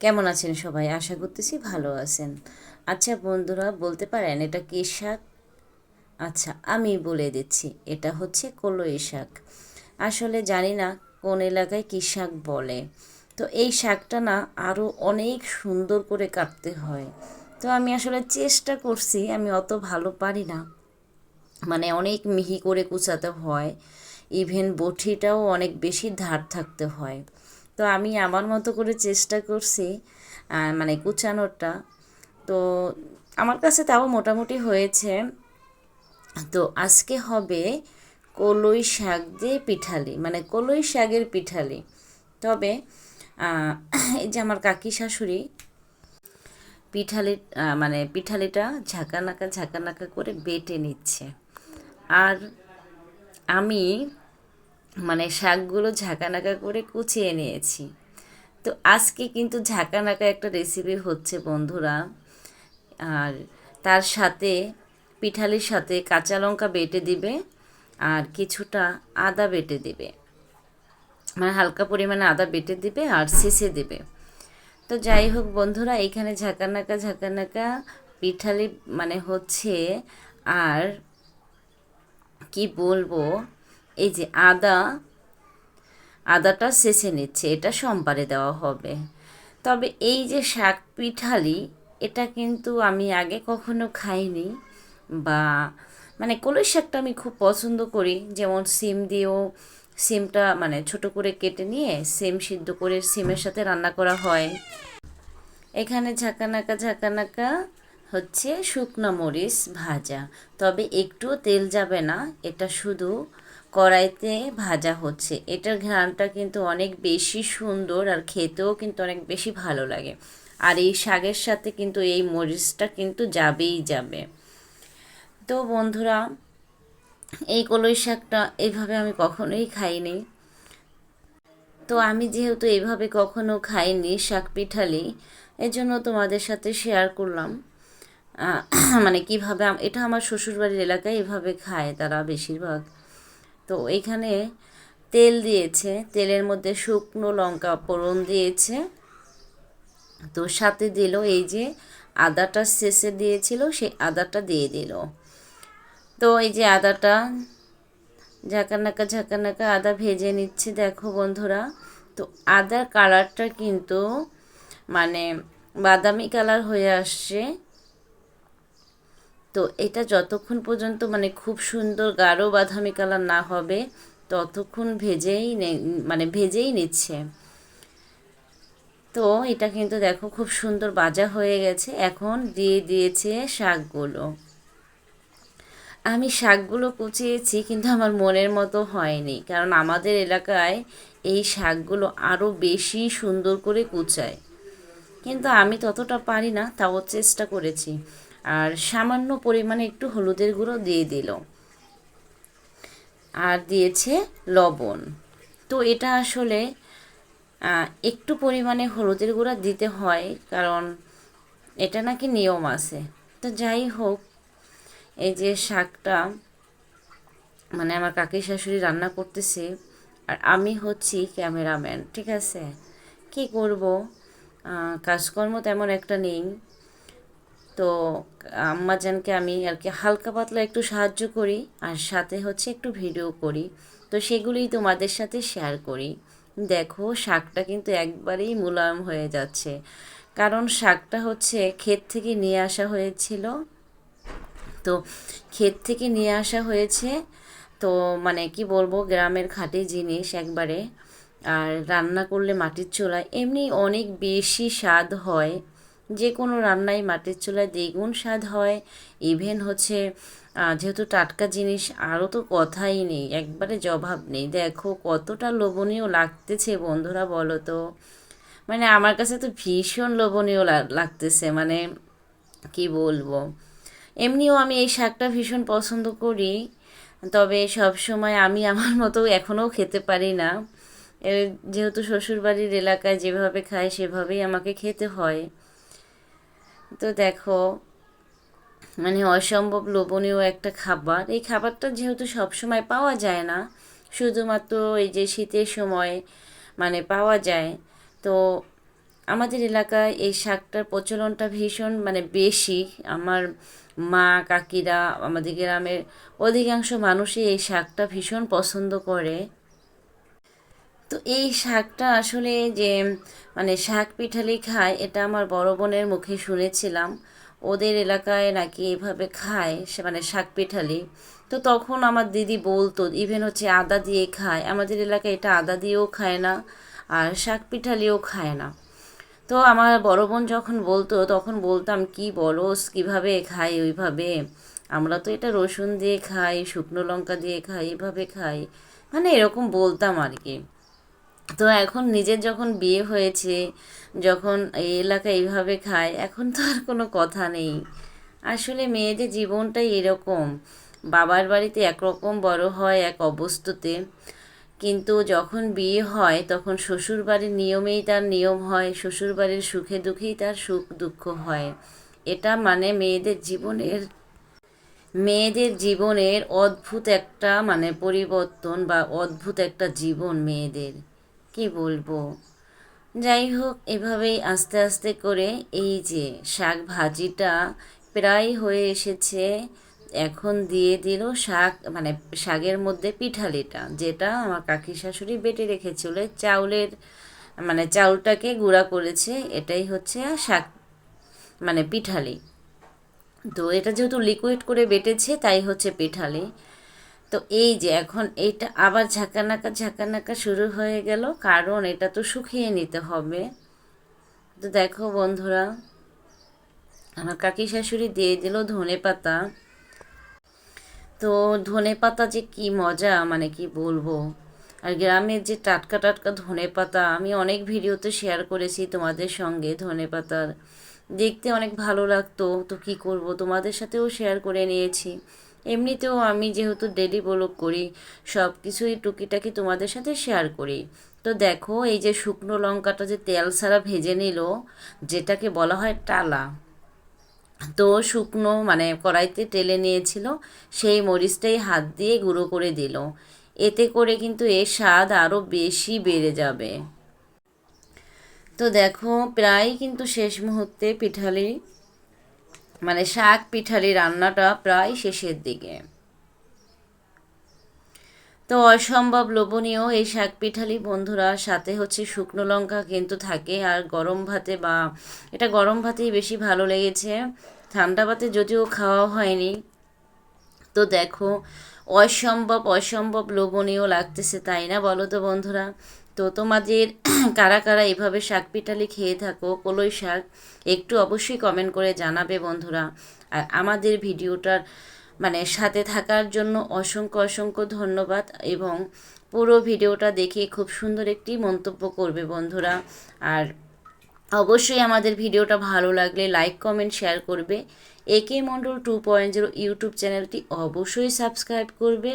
কেমন আছেন সবাই? আশা করতেছি ভালো আছেন। আচ্ছা বন্ধুরা, বলতে পারেন এটা কী শাক? আচ্ছা আমি বলে দিচ্ছি, এটা হচ্ছে কলই শাক। আসলে জানি না কোন এলাকায় কী শাক বলে। তো এই শাকটা না আরও অনেক সুন্দর করে কাটতে হয়। তো আমি আসলে চেষ্টা করছি, আমি অত ভালো পারি না। মানে অনেক মিহি করে কুচাতে হয়। ইভেন বঠিটাও অনেক বেশি ধার থাকতে হয়। তো আমি আমার মতো করে চেষ্টা করছি মানে কুচানোরটা। তো আমার কাছে তাও মোটামুটি হয়েছে। তো আজকে হবে কলই শাক দিয়ে পিঠালি মানে কলই শাকের পিঠালি। তবে এই যে আমার কাকি শাশুড়ি, পিঠালি মানে পিঠালিটা ঝাঁকা নাকা ঝাঁকানাকা ঝাঁকানাকা করে বেটে নিচ্ছে। আর আমি মানে শাকগুলো ঝাঁকানাকা করে কুচিয়ে নিয়েছি। তো আজকে কিন্তু ঝাঁকানাকা একটা রেসিপি হচ্ছে বন্ধুরা। আর তার সাথে, পিঠালির সাথে কাঁচা লঙ্কা বেটে দিবে আর কিছুটা আদা বেটে দিবে। মানে হালকা পরিমাণে আদা বেটে দিবে আর শেষে দেবে। তো যাই হোক বন্ধুরা এইখানে ঝাঁকানাকা ঝাঁকানাকা পিঠালি মানে হচ্ছে আর কি বলব? এই যে আদা, আদাটা শেষে নিচ্ছে, এটা সোমবারে দেওয়া হবে। তবে এই যে শাক পিঠালি, এটা কিন্তু আমি আগে কখনো খাইনি বা মানে কলই শাকটা আমি খুব পছন্দ করি। যেমন সিম দিয়েও, সিমটা মানে ছোট করে কেটে নিয়ে সিম সিদ্ধ করে সিমের সাথে রান্না করা হয়। এখানে ঝাঁকানাকা ঝাঁকানাকা হচ্ছে শুকনো মরিচ ভাজা। তবে একটুও তেল যাবে না, এটা শুধু কড়াইতে ভাজা হচ্ছে। এটার ঘ্রাণটা কিন্তু অনেক বেশি সুন্দর আর খেতেও কিন্তু অনেক বেশি ভালো লাগে। আর এই শাকের সাথে কিন্তু এই মরিচটা কিন্তু যাবেই যাবে। তো বন্ধুরা, এই কলই শাকটা এইভাবে আমি কখনোই খাইনি। তো আমি যেহেতু এইভাবে কখনো খাইনি শাক পিঠালি, এজন্য তোমাদের সাথে শেয়ার করলাম। মানে কীভাবে এটা আমার শ্বশুরবাড়ির এলাকায় এভাবে খায় তারা বেশিরভাগ। তো এখানে তেল দিয়েছে, তেলের মধ্যে শুকনো লঙ্কা ফোড়ন দিয়েছে। তো সাথে দিল এই যে আদাটা শেষে দিয়েছিল, সেই আদাটা দিয়ে দিল। তো এই যে আদাটা ঝাঁকানাকা ঝাঁকানাকা আদা ভেজে নিচ্ছে, দেখো বন্ধুরা। তো আদার কালারটা কিন্তু মানে বাদামি কালার হয়ে আসছে। তো এটা যতক্ষণ পর্যন্ত মানে খুব সুন্দর গাঢ় বাদামি কালার না হবে, ততক্ষণ ভেজেই মানে ভেজেই নিচ্ছে। তো এটা কিন্তু দেখো খুব সুন্দর বাজা হয়ে গেছে, এখন দিয়ে দিয়েছে শাকগুলো। আমি শাকগুলো কুচিয়েছি কিন্তু আমার মনের মতো হয়নি, কারণ আমাদের এলাকায় এই শাকগুলো আরও বেশি সুন্দর করে কুচায়। কিন্তু আমি ততটা পারি না, তাও চেষ্টা করেছি। আর সামান্য পরিমাণে একটু হলুদের গুঁড়ো দিয়ে দিল। আর দিয়েছে লবণ। তো এটা আসলে একটু পরিমাণে হলুদের গুঁড়া দিতে হয়, কারণ এটা নাকি নিয়ম আছে। তো যাই হোক, এই যে শাকটা মানে আমার কাকি শাশুড়ি রান্না করতেছে, আর আমি হচ্ছি ক্যামেরাম্যান, ঠিক আছে? কি করব? কাজকর্ম তেমন একটা নেই। তো আম্মাজানকে আমি আর কি হালকা পাতলা একটু সাহায্য করি, আর সাথে হচ্ছে একটু ভিডিও করি। তো সেগুলোই তোমাদের সাথে শেয়ার করি। দেখো, শাকটা কিন্তু একবারেই মোলায়ম হয়ে যাচ্ছে। কারণ শাকটা হচ্ছে ক্ষেত থেকে নিয়ে আসা হয়েছিল। তো ক্ষেত থেকে নিয়ে আসা হয়েছে, তো মানে কি বলব, গ্রামের খাঁটি জিনিস একবারে। আর রান্না করলে মাটির চুলায় এমনি অনেক বেশি স্বাদ হয়। যে কোনো রান্নায় মাটির চুলায় দ্বিগুণ স্বাদ হয়। ইভেন হচ্ছে যেহেতু টাটকা জিনিস, আরও তো কথাই নেই, একবারে জবাব নেই। দেখো, কতটা লোভনীয় লাগতেছে বন্ধুরা বলো তো। মানে আমার কাছে তো ভীষণ লোভনীয় লাগতেছে মানে কি বলব। এমনিও আমি এই শাকটা ভীষণ পছন্দ করি, তবে সব সময় আমি আমার মতো এখনও খেতে পারি না। যেহেতু শ্বশুরবাড়ির এলাকায় যেভাবে খায়, সেভাবেই আমাকে খেতে হয়। তো দেখো মানে অসম্ভব লোভনীয় একটা খাবার। এই খাবারটা যেহেতু সবসময় পাওয়া যায় না, শুধুমাত্র এই যে শীতের সময় মানে পাওয়া যায়, তো আমাদের এলাকায় এই শাকটার প্রচলনটা ভীষণ মানে বেশি। আমার মা, কাকিরা, আমাদের গ্রামের অধিকাংশ মানুষই এই শাকটা ভীষণ পছন্দ করে। তো এই শাকটা আসলে যে মানে শাক পিঠালি খায় এটা আমার বড় বোনের মুখে শুনেছিলাম। ওদের এলাকায় নাকি এভাবে খায়, সে মানে শাক পিঠালি তো তখন আমার দিদি বলতো ইভেন হচ্ছে আদা দিয়ে খায়। আমাদের এলাকায় এটা আদা দিয়েও খায় না, আর শাক পিঠালিও খায় না। তো আমার বড় বোন যখন বলতো, তখন বলতাম, কি বলস, কীভাবে খাই ওইভাবে? আমরা তো এটা রসুন দিয়ে খাই, শুকনো লঙ্কা দিয়ে খাই, এভাবে খাই। মানে এরকম বলতাম আর কি। তো এখন নিজের যখন বিয়ে হয়েছে, যখন এই এলাকা এইভাবে খায়, এখন তো আর কোনো কথা নেই। আসলে মেয়েদের জীবনটাই এরকম। বাবার বাড়িতে একরকম বড় হয়, এক অবস্থাতে। কিন্তু যখন বিয়ে হয়, তখন শ্বশুর বাড়ির নিয়মেই তার নিয়ম হয় শ্বশুর বাড়ির সুখে দুঃখেই তার সুখ দুঃখ হয়। এটা মানে মেয়েদের জীবনের মেয়েদের জীবনের অদ্ভুত একটা মানে পরিবর্তন বা অদ্ভুত একটা জীবন মেয়েদের। কি বলব? যাই হোক, এভাবেই আস্তে আস্তে করে এই যে শাক ভাজিটা প্রায় হয়ে এসেছে, এখন দিয়ে দিল শাক মানে শাকের মধ্যে পিঠালিটা, যেটা আমার কাকি শাশুড়ি বেটে রেখেছিল। চাউলের মানে চাউলটাকে গুঁড়া করেছে, এটাই হচ্ছে শাক মানে পিঠালি। তো এটা যেহেতু লিকুইড করে বেটেছে, তাই হচ্ছে পিঠালি। তো এই যে এখন এইটা আবার ঝাঁকানাকা ঝাঁকানাকা শুরু হয়ে গেল। কারণ এটা তো শুকিয়ে নিতে হবে। তো দেখো বন্ধুরা, আমার কাকি শাশুড়ি দিয়ে দিল ধনে পাতা। তো ধনে পাতা যে কি মজা মানে কি বলব? আর গ্রামের যে টাটকা টাটকা ধনে পাতা, আমি অনেক ভিডিওতে শেয়ার করেছি তোমাদের সঙ্গে ধনে পাতার। দেখতে অনেক ভালো লাগতো। তো কি করব? তোমাদের সাথেও শেয়ার করে নিয়েছি। এমনিতেও আমি যেহেতু ডেলি ব্লগ করি সব কিছুই টুকিটাকি তোমাদের সাথে শেয়ার করি। তো দেখো, এই যে শুকনো লঙ্কাটা যে তেল ছাড়া ভেজে নিল, যেটাকে বলা হয় টালা। তো শুকনো মানে কড়াইতে টেলে নিয়েছিল, সেই মরিচটাই হাত দিয়ে গুঁড়ো করে দিল। এতে করে কিন্তু এর স্বাদ আরও বেশি বেড়ে যাবে। তো দেখো, প্রায় কিন্তু শেষ মুহূর্তে পিঠালি মানে শাক পিঠালি রান্নাটা প্রায় শেষের দিকে। তো অসম্ভব লোভনীয় এই শাক পিঠালি বন্ধুরা, সাথে হচ্ছে শুকনো লঙ্কা কিন্তু থাকে আর গরম ভাতে বা এটা গরম ভাতেই বেশি ভালো লেগেছে। ঠান্ডা ভাতে যদিও খাওয়া হয়নি, তো দেখো অসম্ভব অসম্ভব লোভনীয় লাগতেছে, তাই না বলো তো বন্ধুরা? তো তোমাদের কারা কারা এভাবে শাক পিঠালি খেয়ে থাকো, কলই শাক, একটু অবশ্যই কমেন্ট করে জানাবে বন্ধুরা। আর আমাদের ভিডিওটার মানে সাথে থাকার জন্য অসংখ্য অসংখ্য ধন্যবাদ এবং পুরো ভিডিওটা দেখে খুব সুন্দর একটি মন্তব্য করবে বন্ধুরা। আর অবশ্যই আমাদের ভিডিওটা ভালো লাগলে লাইক কমেন্ট শেয়ার করবে। AK Mondal two point zero YouTube চ্যানেলটি অবশ্যই সাবস্ক্রাইব করবে।